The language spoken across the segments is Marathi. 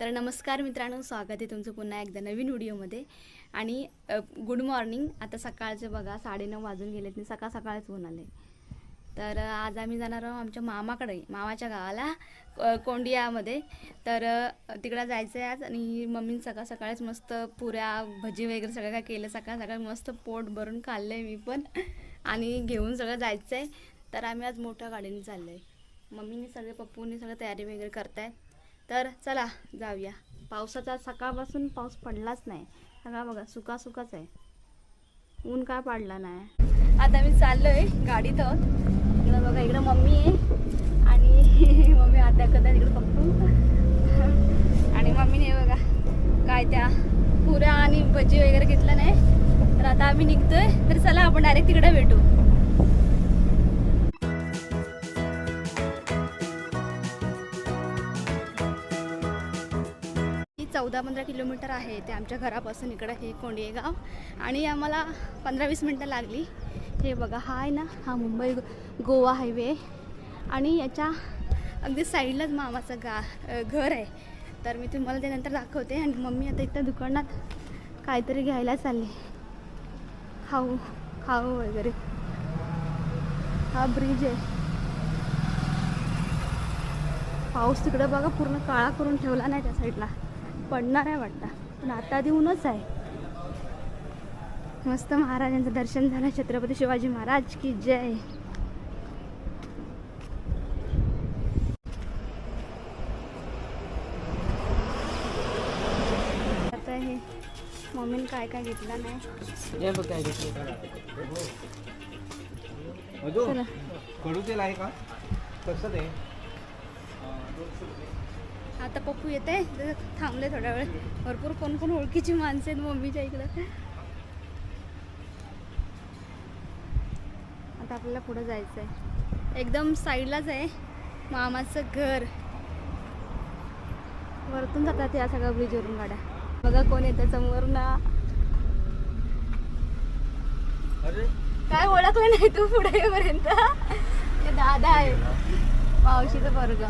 तर नमस्कार मित्रांनो स्वागत आहे तुमचं पुन्हा एकदा नवीन व्हिडिओमध्ये. आणि गुड मॉर्निंग आता सकाळचे बघा साडेनऊ वाजून गेलेत आणि सकाळ सकाळच ऊन आले तर आज आम्ही जाणार आहोत आमच्या मामाकडे मामाच्या गावाला कोंडियामध्ये. तर तिकडं जायचं आहे आज आणि मम्मीने सकाळ सकाळीच मस्त पुऱ्या भजी वगैरे सगळं काय केलं. सकाळ सकाळ मस्त पोट भरून खाल्लं आहे मी पण. आणि घेऊन सगळं जायचं आहे तर आम्ही आज मोठ्या गाडीने चाललो आहे मम्मीने सगळे पप्पूने सगळं तयारी वगैरे करतायत. तर चला जाऊया. पावसाचा सकाळपासून पाऊस पडलाच नाही. सगळा बघा सुका सुकाच आहे. ऊन काय पडला नाही? आता मी चाललोय गाडीत आहोत इकडं बघा इकडं मम्मी आहे. आणि मम्मी आता कदा इकडं पप्पू आणि मम्मीने बघा काय त्या पुऱ्या आणि भजी वगैरे घेतलं नाही. तर आता आम्ही निघतोय. तर चला आपण डायरेक्ट तिकडे भेटू. पंधरा किलोमीटर आहे ते आमच्या घरापासून इकडं हे कोंडिये गाव. आणि आम्हाला पंधरा वीस मिनटं लागली. हे बघा हा आहे ना हा मुंबई गोवा हायवे. आणि याच्या अगदी साईडलाच मामाचं गा घर आहे. तर मी तुम्हाला ते नंतर दाखवते. आणि मम्मी आता इथं दुकानात काहीतरी घ्यायला चालली. खाऊ खाऊ वगैरे. हा ब्रिज आहे. पाऊस तिकडं बघा पूर्ण काळा करून ठेवला नाही त्या साईडला पडणार आहे वाटतं. पण आता देऊनच आहे. मस्त महाराजांचं दर्शन झालं. छत्रपती शिवाजी महाराज की जय. आता हे मम्मीने काय काय घेतलं नाही. चला. कडू तेल आहे का? कसं ते? आता पप्पू येते तर थांबले थोड्या वेळ. भरपूर कोण कोण ओळखीची माणसं आहेत मम्मीच्या इकडं. आता आपल्याला पुढं जायचं आहे एकदम साईडलाच आहे मामाचं घर. वरतून जातात या सगळ्या ब्रिजवरून गाड्या. बघा कोण येतं समोर ना. काय ओळखलं नाही तू पुढे येईपर्यंत? दादा आहे. मावशीचं वर्ग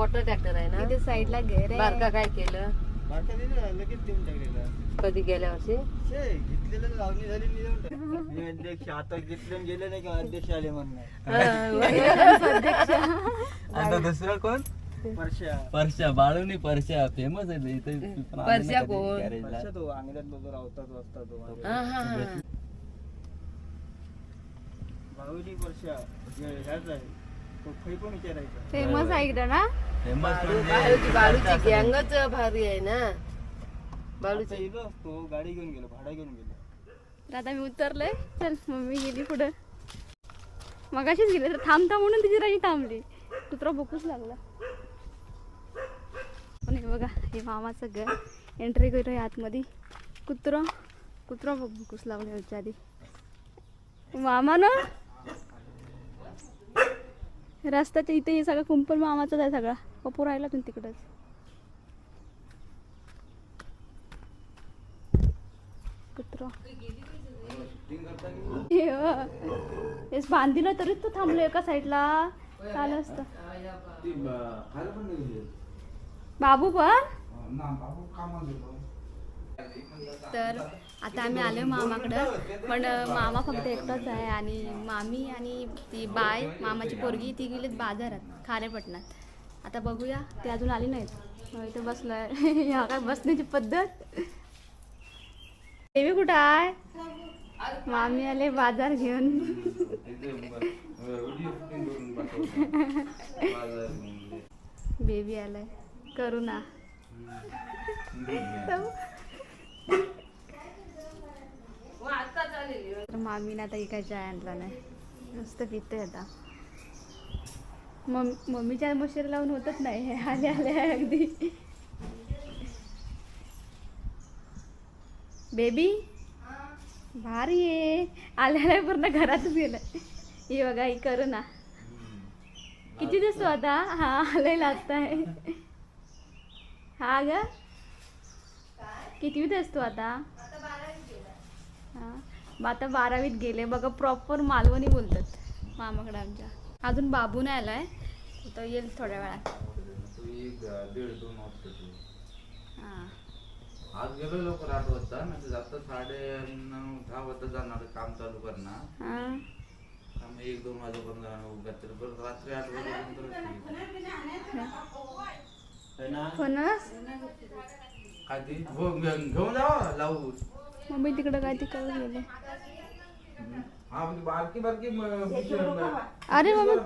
मोठं ट्रॅक्टर आहे ना? इथे साईडला घर बारका आहे काय केलं? बारका दिलं लगेच देऊन टाकलेलं कधी गेल्या वर्षी? शे घेतलेलं लावणी झाली मी देऊन टाकलं. मी अध्यक्ष आता घेतले आणि गेले नाही का अध्यक्ष आले म्हणणार आता दुसरं कोण? परश्या परश्या बाळूनी परश्या फेमस आहे इथे पण आले परश्या नाही कधी कोण? गॅरेजला. परश्या तो अंगणात बरोबर अवतात वाजता तो. हा, हा, हा. बाहुली ह्याच आहे. फेमस आहे इकडं ना? फेमस म्हणजे बाळूची बाळूची गँगच भारी आहे ना? बाळूचा तो गाडी घेऊन गेलो भाडा घेऊन गेलो. तर आता मी उतरलोय. चल मम्मी गेली पुढं. मगाशीच गेले तर थांबता म्हणून तिची राही थांबली. कुत्रा भूकूच लागला. पण हे बघा हे मामाचं घर. एंट्री करूया आतमध्ये. कुत्रा कुत्रा भूकूच लागले आधी. मामा ना? रस्त्याच्या इथे हे सगळं कुंपण मामाचाच आहे सगळा. पप्पू राहिला तुम्ही तिकडंच. कुत्रा. हो. हेच बांधिलं तरीच तो थांबलो एका साईडला. चालू असतं. बाबू पण? तर आता आम्ही आलो मामाकडं. पण मामा फक्त एकटाच आहे आणि मामी आणि ती बाय मामाची पोरगी ती गेलीत बाजारात खारेपटणात. आता बघूया ते अजून आली नाहीत. इथे बसलोय. ह्या काय बसण्याची पद्धत? देवी कुठं आहे? मामी आले बाजार घेऊन. बेबी आलाय. करुणा तर मामीने आता काय चाय आणला नाही. मस्त पितोय आता. मम मम्मीच्या मशीर लावून होतच नाही. हे आले आले आहे अगदी. बेबी? भारी आहे आल्याला पूर्ण घरातच गेलं हे बघा ही करू ना. किती दिसतो आता? हा आलंय लागताय हा ग. किती दिसतो आता? हा. मग आता बारावीत गेले. बघा प्रॉपर मालवणी बोलतात. मामाकडे आमच्या. अजून बाबू नाही आलाय. तो येईल थोड्या वेळात. हां. आज गेलो लवकर आठ वाजता. म्हणजे जाता साडे नऊ दहा वाजता जाणार काम चालू करणार. हां. मग एक दोन वाजेपर्यंत जाणार परत रात्री आठ वाजेपर्यंत है ना? फणस काय ते हो घेऊन जावा लावू. मम्मी तिकडं काय तिकडं गेले. हा म्हणजे. अरे. हे बघ.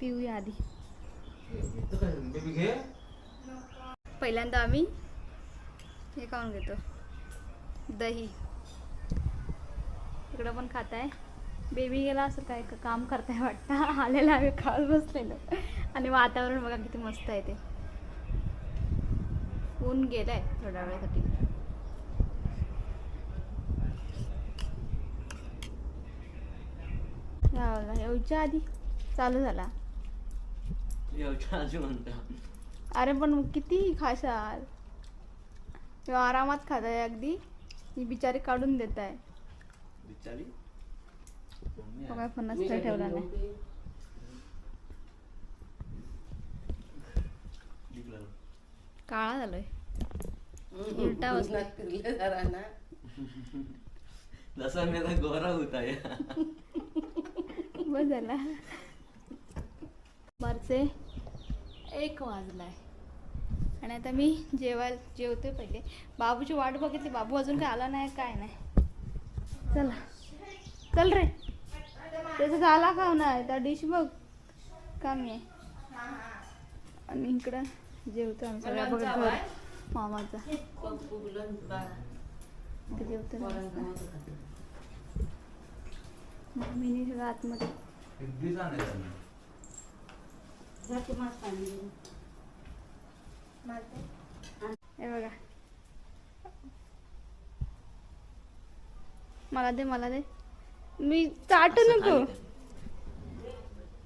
पिऊया आधी. बेबी पहिल्यांदा आम्ही हे खाऊन घेतो. दही. इकडं पण खात आहे बेबी गेला असं काय काम करताय वाटतं. आलेला आम्ही खात बसलेलो. आणि वातावरण बघा किती मस्त आहे ते. ऊन गेलंय थोड्या वेळासाठी. यायच्या आधी. चालू झाला. अरे पण किती खाशाल. आरामात खात आहे अगदी. ही बिचारी काढून देत आहे? फणस तर ठेवला नाही. काळा झालोय. उलटा. फिरले जरा ना जसा मेरा गोरा होता या. बस झाला. दुपारचे एक वाजलाय. आणि आता मी जेवायला जेवते पहिले. बाबूची वाट बघितली. बाबू अजून काय आला नाही काय नाही. चला. चल रे. त्याचा झाला का नाही? त्या डिश बघ. कमी आहे. आणि इकडं जेवतो बघत घर मामाचा. जेवतो ना. मम्मीने सगळं आतमध्ये. हे बघा. मला दे मला दे. मी चाटू नको.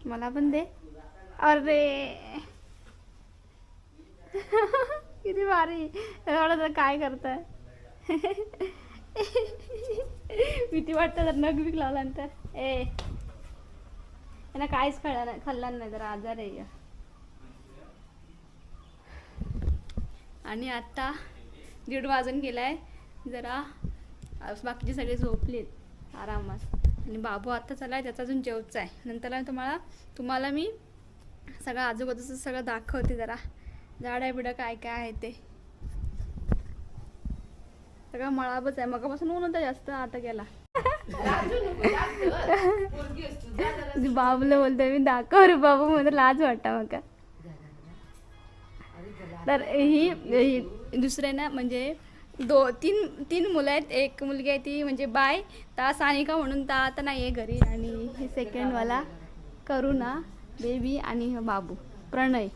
मला पण दे. अरे. किती भारी. एवढं तर काय करताय? भीती वाटतं जर नग बिक लावल्यानंतर. ए. यांना काहीच खळ नाही. नाही जरा आजार आहे या. आणि आत्ता दीड वाजून गेलाय. जरा बाकीचे सगळे झोपलेत. आरामात. आणि बाबू आता आहे त्याचा अजून जेवचा आहे. नंतर तुम्हाला तुम्हाला मी सगळं आजूबाजूचं सगळं दाखवते जरा. झाडं बिडं काय काय आहे ते. सगळं मळाबच आहे. मगापासून ऊन होता जास्त आता गेला. बाबूला बोलते मी दाखव रे बाबू. मला लाज वाटता मका तर ही दुसरे ना म्हणजे दो तीन तीन मुलं आहेत. एक मुलगी आहे ती म्हणजे बाय. ता सानिका म्हणून ता आता नाही आहे घरी. आणि हे सेकंडवाला करुणा बेबी आणि बाबू. प्रणय.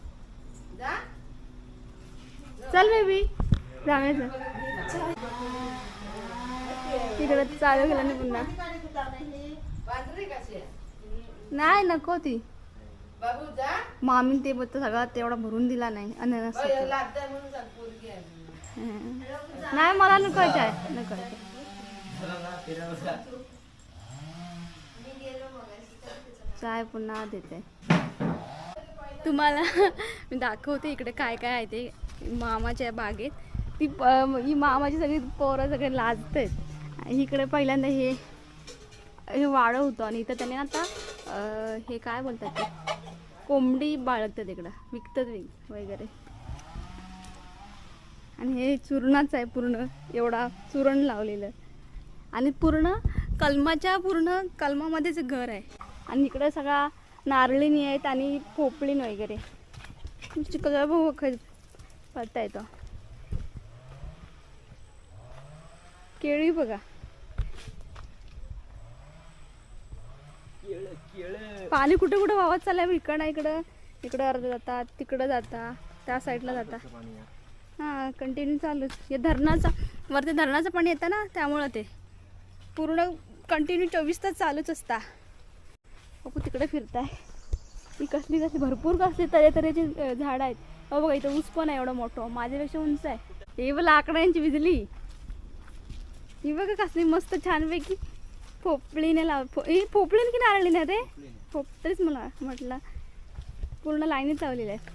चल बेबी जाण्याचं तिकडं चालू केलं ना पुन्हा? नाही नको ती. मामी ते बोलतो सगळा तेवढा भरून दिला नाही. अननस. नाही मला नको आहे नको चाय पुन्हा देते. तुम्हाला मी दाखवते इकडे काय काय आहे ते. मामाच्या बागेत. ती प- ही मामाची सगळी पोरं सगळे लाजत आहेत इकडे पहिल्यांदा हे हे वाळं होतं आणि इथं त्याने आता हे काय बोलतात ते? कोंबडी बाळगतात इकडं विकतात विक वगैरे. आणि हे चूर्णाच आहे पूर्ण एवढा चूर्ण लावलेलं. आणि पूर्ण कलमाच्या पूर्ण कलमामध्येच घर आहे. आणि इकडं सगळा नारळीनी आहेत आणि पोपळीन वगैरे. चिकला पडता येतो. केळी बघा. पाणी कुठे कुठे वावत चाललंय इकडं इकडं. इकडं अर्ध जातात तिकडं जाता त्या साईडला जाता. हां कंटिन्यू चालूच. हे धरणाचा वरती धरणाचं पाणी येतं ना त्यामुळं ते. पूर्ण कंटिन्यू चोवीस तास चालूच असता. बापू तिकडे फिरताय. ही कसली कसली भरपूर कसली तऱ्हे तऱ्हेची झाडं आहेत. हो बघा इथं ऊस पण आहे एवढं मोठं. माझ्यापेक्षा उंच आहे. हे बघ लाकडांची बिजली ही बघा कसली मस्त छानपैकी पोपळीने लाव फो- ही पोपळीने की नारळीने रे पोप तरीच मला म्हटलं. पूर्ण लाईनीत लावलेल्या आहेत.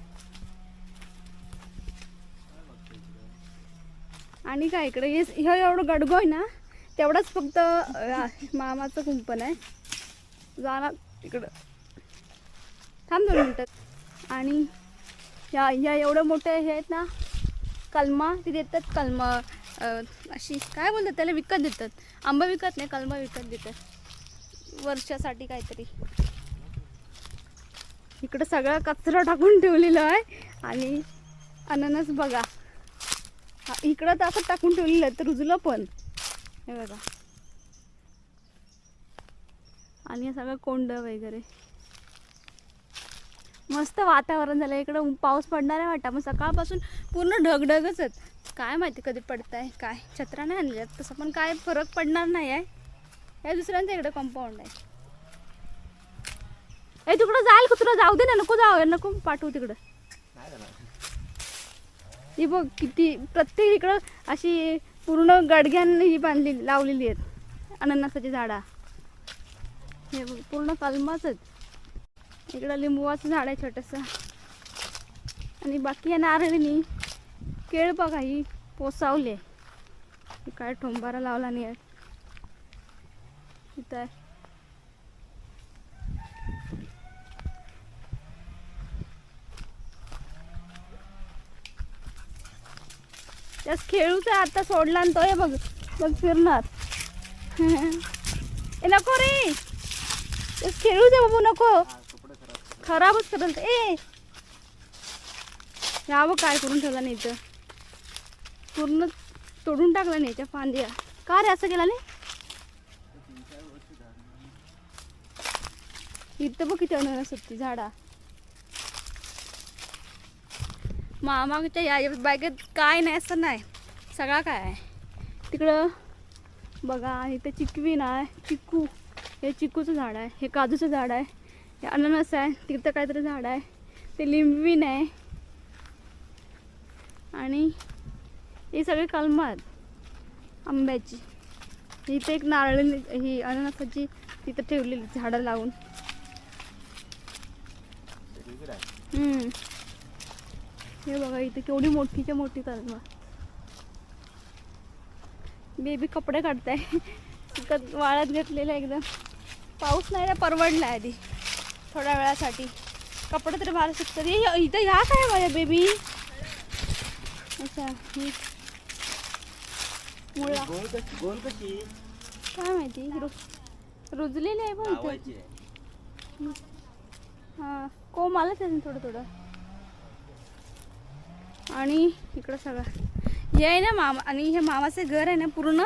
आणि काय इकडे? हे हे एवढं गडगो आहे ना तेवढंच फक्त मामाचं कुंपण आहे. जाणार इकडं. थांब दोन मिनटात आणि या या एवढं मोठे हे आहेत ना कलमा ते देतात कलमा अशी काय बोलतात त्याला विकत देतात. आंबा विकत नाही कलमा विकत देतात. वर्षासाठी काहीतरी. इकडं सगळा कचरा टाकून ठेवलेला आहे आणि अननस बघा. इकडं तर असं टाकून ठेवलेलं आहे तर रुजलं पण. हे बघा. आणि सगळं कोंड वगैरे. मस्त वातावरण झालं. इकडं पाऊस पडणार आहे वाटतं. मग सकाळपासून पूर्ण ढगढगच आहेत. काय माहिती कधी पडत आहे काय? छत्रा नाही आणल्यात. तसं पण काय फरक पडणार नाही आहे. या दुसऱ्यांचं इकडं कंपाऊंड आहे. ए तिकडं जाईल कुत्रा जाऊ दे ना नको जाऊ. नको पाठवू तिकडं. ही बघ किती प्रत्येक इकडं अशी पूर्ण गडग्यांनी ही बांधली लावलेली आहेत. अननसाची झाडा. हे बघ पूर्ण कलमाच इकडं लिंबुवाचं झाड आहे छोटंसं. आणि बाकी या नारळीनी केळ बघा ही पोसावले काय ठोंबारा लावला नाही आहे. इथं त्यास खेळूचा आता सोडला आणि तो हे बघ बघ फिरणार. ए नको रे. त्यास खेळू दे बाबू नको. खराबच करल ते. ए! या बघ काय करून ठेवला नाही इथं? पूर्ण तोडून टाकला नाही त्या फांद्या. का रे असं केला नाही? इथं बघ किती अननस होती झाडा. मामाच्या या बागेत काय नाही असं नाही. सगळा काय आहे? तिकडं बघा इथं चिकवी आहे चिकू. हे चिकूचं झाड आहे हे काजूचं झाड आहे. हे अननस आहे तिथं काहीतरी झाड आहे ते लिंबवीन आहे. आणि ही सगळी कलमं आहेत आंब्याची. इथे एक नारळ ही अननसाची तिथं ठेवलेली झाडं लावून. हे बघा इथे केवढी मोठीच्या मोठी कलम बेबी कपडे काढताय. तिथं वाळत घेतलेलं एकदम. पाऊस नाही ना परवडला आधी. थोड्या वेळासाठी. कपडे तरी बाहेर सुकतात. हे इथं ह्या काय माझ्या बेबी अच्छा ही मुळा. काय माहिती? रुजलेली आहे पण इथं. लावायची आहे. हां कोंब आलंच आहे थोडं थोडं. आणि इकडं सगळं. हे आहे ना मामा आणि हे मामाचे घर आहे ना पूर्ण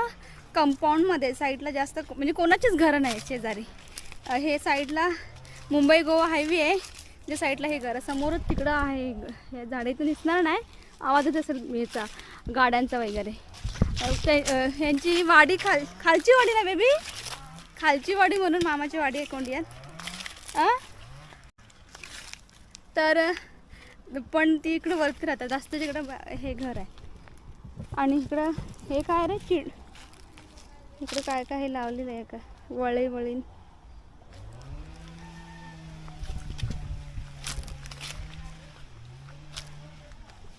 कंपाऊंडमध्ये साईडला जास्त म्हणजे कोणाचीच घरं नाही शेजारी. हे साईडला मुंबई गोवा हायवे आहे. जे साईडला हे घर समोरच तिकडं आहे. या झाडेतून दिसणार नाही. आवाजच असेल याचा गाड्यांचा वगैरे. यांची ह्यांची वाडी खाल खालची वाडी ना बेबी खालची वाडी म्हणून मामाची वाडी आहे कोंडियात. आ तर पण ती इकडं वरती राहतात. जास्त तिकडं हे घर आहे. आणि इकडं हे काय रे? चिड. इकडं काय काय हे लावलेलं आहे का? वळे वळीन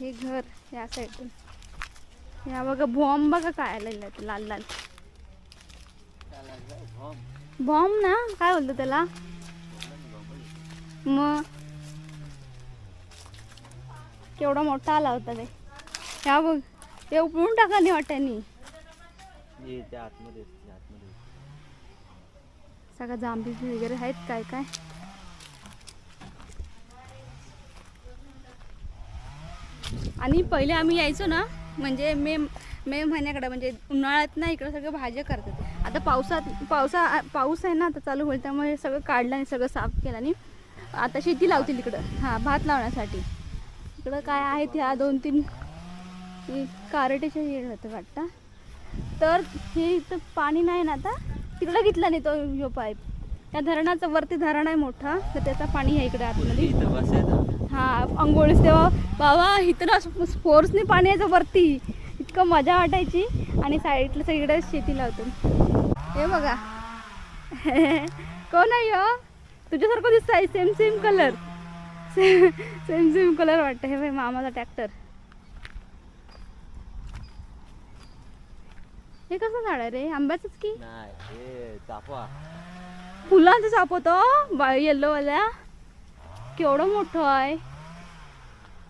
हे घर या साईडून. या बघा बॉम्ब बघा काय आलेलं लाल लाल. बॉम्ब ना? काय बोलतो त्याला? मग केवढा मोठा आला होता ते. ह्या बघ ते उपळून टाका नाही वाट्यानी. सगळं जांभी वगैरे आहेत काय काय? आणि पहिले आम्ही यायचो ना म्हणजे मे मे महिन्याकडे म्हणजे उन्हाळ्यात ना इकडं सगळं भाज्या करतात. आता पावसात पावसा पाऊस आहे ना आता चालू होईल त्यामुळे सगळं काढलं आणि सगळं साफ केलं आणि आता शेती लावतील इकडं. हां भात लावण्यासाठी. इकडं काय आहेत ह्या दोन तीन कारटेच्या कारटेचे हे होतं वाटतं. तर हे इथं पाणी नाही ना आता. तिकडं घेतला नाही तो ह्यो पाईप. त्या धरणाचं वरती धरण आहे मोठा तर त्याचा पाणी आहे इकडे आतमध्ये. बसायचं हा अंघोळीस तेव्हा बाबा इथं ना फोर्सने पाणी यायचं वरती. इतकं मजा वाटायची. आणि साईडला सगळीकडे शेती लावतो. हे बघा. कोण आहे ह्यो? तुझ्यासारखं दिसत आहे same same colour same same colour वाटतं. हे बाई मामाचा ट्रॅक्टर हे कसं झाड आहे रे? आंब्याचंच की? हे फुलांचं साप होतं. येल्लो वाल्या. केवढं मोठं आहे?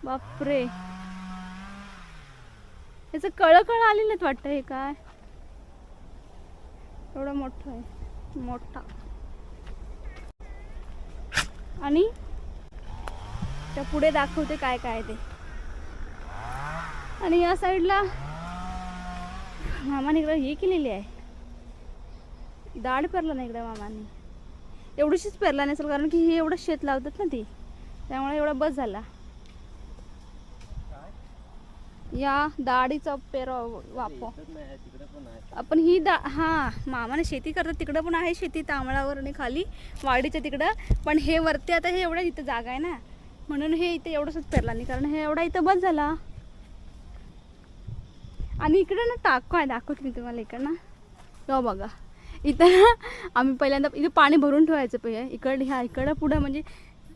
बापरे. याचं कळ कळ आलेलं वाटतं हे काय? एवढं मोठं आहे. मोठा. आणि? त्या पुढे दाखवते काय काय ते. आणि या साईडला मामाने इकडं हे केलेली आहे. दाढ पेरला नाही इकडे मामाने. एवढीशीच पेरला नसेल कारण की हे एवढं शेत लावतात ना ती. त्यामुळे एवढा बस झाला. या दाढीचा पेरा वापर आपण ही दा हा मामाने शेती करतात तिकडं पण आहे शेती तांबळावर आणि खाली वाडीच्या तिकडं. पण हे वरती आता हे एवढं इथं जागा आहे ना. म्हणून हे इथे एवढंच पेरला नाही कारण हे एवढा इथं बस झाला. आणि इकडे ना टाको आहे दाखवते मी तुम्हाला इकडं ना. बघा. इथं ना आम्ही पहिल्यांदा इथे पाणी भरून ठेवायचं पहिले. इकडे ह्या इकडं पुढं म्हणजे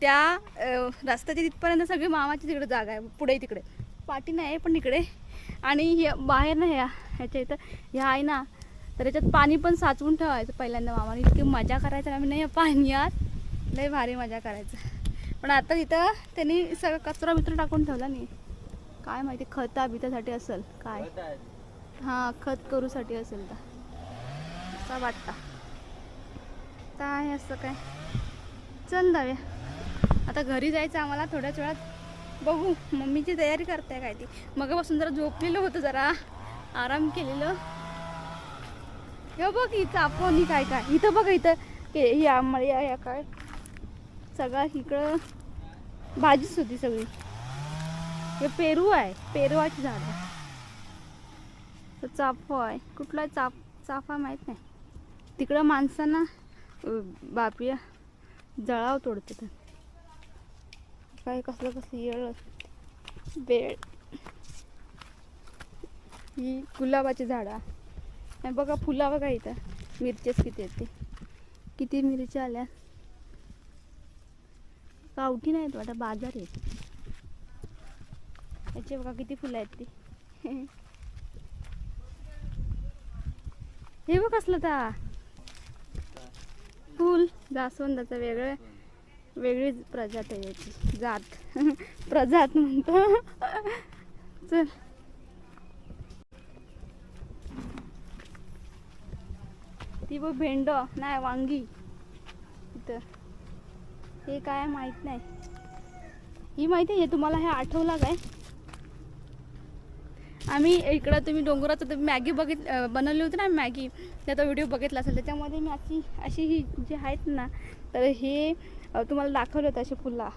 त्या रस्त्याच्या तिथपर्यंत सगळी मामाची तिकडे जागा आहे. पुढे तिकडे. पाठी नाही पण इकडे. आणि हे बाहेर ना ह्या ह्याच्या इथं ह्या आहे ना तर याच्यात पाणी पण साचवून ठेवायचं पहिल्यांदा मामाने. इतकी मजा करायचं ना आम्ही. नाही या पाण्यात लय भारी मजा करायचं. पण आता तिथं त्यांनी सगळं कचरा बिचरा टाकून ठेवला नाही. काय माहिती खता बितासाठी असेल काय? आहे. हां खत करूसाठी असेल तर. असा वाटता. आहे असं काय? चल जाऊया. आता घरी जायचं आम्हाला थोड्याच वेळात. बघू मम्मीची तयारी करते काय ती. मगापासून जरा झोपलेलं होतं जरा. आराम केलेलं. हे बघ इथं आपण काय काय? इथं बघ इथं. के ही आंबळी या काय? सगळं इकडं. भाजीच होती सगळी. हे पेरू आहे. पेरूवाची झाड. चाफो चाफा आहे. कुठला चाफ चाफा माहीत नाही. तिकडं माणसांना बापया जळाव तोडते तर. काय कसलं कसलं येळ बेळ ही गुलाबाची झाडं. नाही बघा फुला बघा इथं. मिरच्याच किती आहेत ते. किती मिरच्या आल्या. गावठी नाहीत वाटत बाजार आहेत. याचे बघा किती फुलं आहेत ती. हे बघ कसलं ता. फुल. जास्वंदाचं वेगळं वेगळीच प्रजात आहे याची. जात. प्रजात म्हणतो. चल. ती बघ भेंड. नाही वांगी. तर हे काय माहीत नाही. ही माहिती आहे तुम्हाला हे आठवला काय? आम्ही इकडं तुम्ही डोंगराचं तर मॅगी बघित बनवली होती ना मॅगी. त्याचा व्हिडिओ बघितला असेल. त्याच्यामध्ये मी अशी अशी ही जी आहेत ना तर हे तुम्हाला दाखवलं होतं अशी फुला.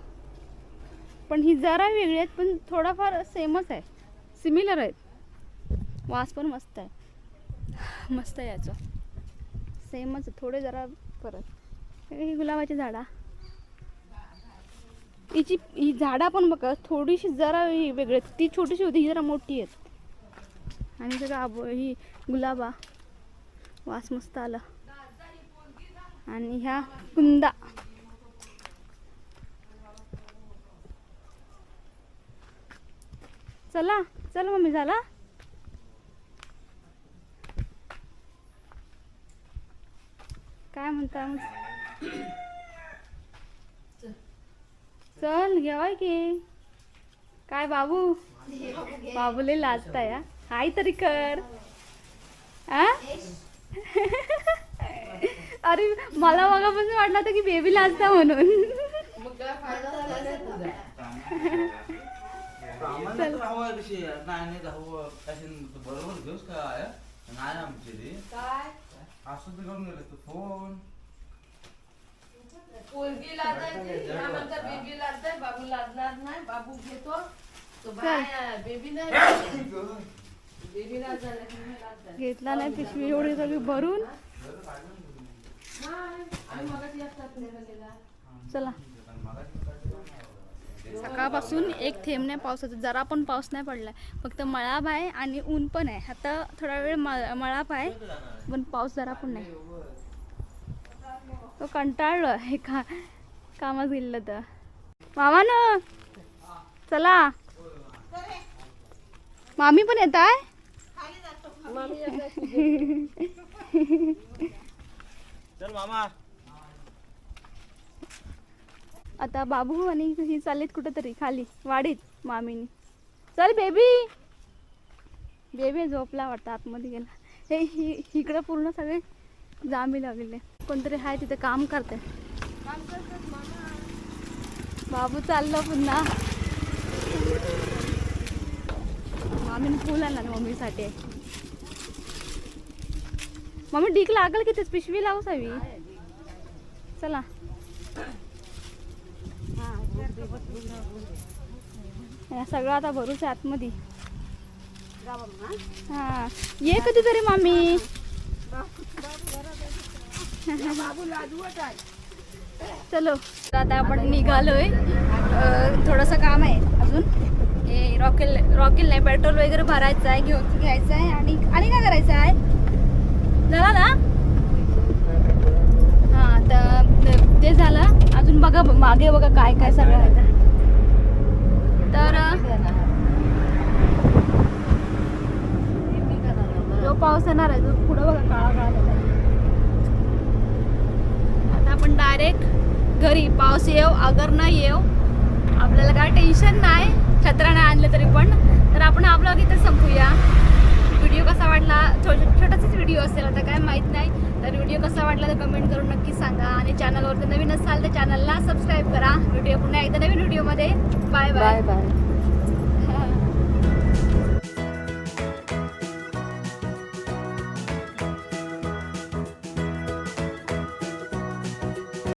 पण ही जरा वेगळी आहेत पण थोडाफार सेमच आहे. सिमिलर आहेत. वास पण मस्त आहे. मस्त आहे याचं. सेमच आहे, थोडे जरा परत ही गुलाबाची झाडा. हिची ही झाडा पण बघा थोडीशी जरा वेगळी आहेत. ती छोटीशी होती ही जरा मोठी आहेत. आणि सगळं आबो ही गुलाबा. वास मस्त आला. आणि ह्या कुंदा. चला चल मम्मी झाला? काय म्हणता मग चल घेवाय की. काय बाबू? बाबूले लाजता या हाय तरी कर आ? अरे मला मगापासून वाटलं होतं की बेबी लाजता म्हणून. बरोबर घेऊस काय नाही आमची रे काय? असं तर घेऊन गेलं तू. फोन. पोरगी लादायची हा. म्हणता बेबी लादताय बाबू लादणार नाही बाबू घेतो. तो बाय बेबी नाही. घेतला नाही पिशवी एवढी सगळी भरून. चला. सकाळपासून एक थेंब नाही पावसाचा जरा पण पाऊस नाही पडला फक्त मळाप आहे आणि ऊन पण आहे. आता थोडा वेळ म- मळाप आहे पण पाऊस जरा पण नाही. तो कंटाळलो हे का कामात गेलं तर. मामा न चला. मामी पण येत आहे आता बाबू आणि ही चाललीत कुठंतरी खाली वाडीत मामीनी. चल बेबी. बेबी झोपला वाटतं आतमध्ये गेला. हे हि इकडं पूर्ण सगळे जांबी लागले. कोणतरी आहे तिथे काम करते बाबू चाललो पुन्हा. मामीने फुल आणला ना मम्मीसाठी. मम्मी डीक लागल की तेच पिशवी लावू हवी चला. या सगळं आता भरूच आहे आतमध्ये. हा. ये कधीतरी मामी चलो. आता आपण निघालोय. अं, थोडंसं काम आहे अजून. हे रॉकेल रॉकेल नाही पेट्रोल वगैरे भरायचं आहे घेऊन घ्यायचं आहे आणि आणि काय करायचं आहे? झाला ना? हा तर ते झालं. अजून बघा मागे बघा काय काय सगळं आहे. तर. जो पाऊस येणार आहे तो पुढं बघा काळा काळा आता आपण डायरेक्ट घरी पाऊस येव अगर न येव. आपल्याला काय टेन्शन नाही. छत्रा नाही आणलं तरी पण. तर आपण आपलं ब्लॉग इथं संपूया. व्हिडिओ कसा वाटला? छोटासाच व्हिडिओ असेल आता काय माहीत नाही. तर व्हिडिओ कसा वाटला तर कमेंट करून नक्की सांगा. आणि चॅनलवरती नवीन असाल तर चॅनलला सबस्क्राईब करा. व्हिडिओ पुन्हा एकदा नवीन व्हिडिओमध्ये बाय बाय बाय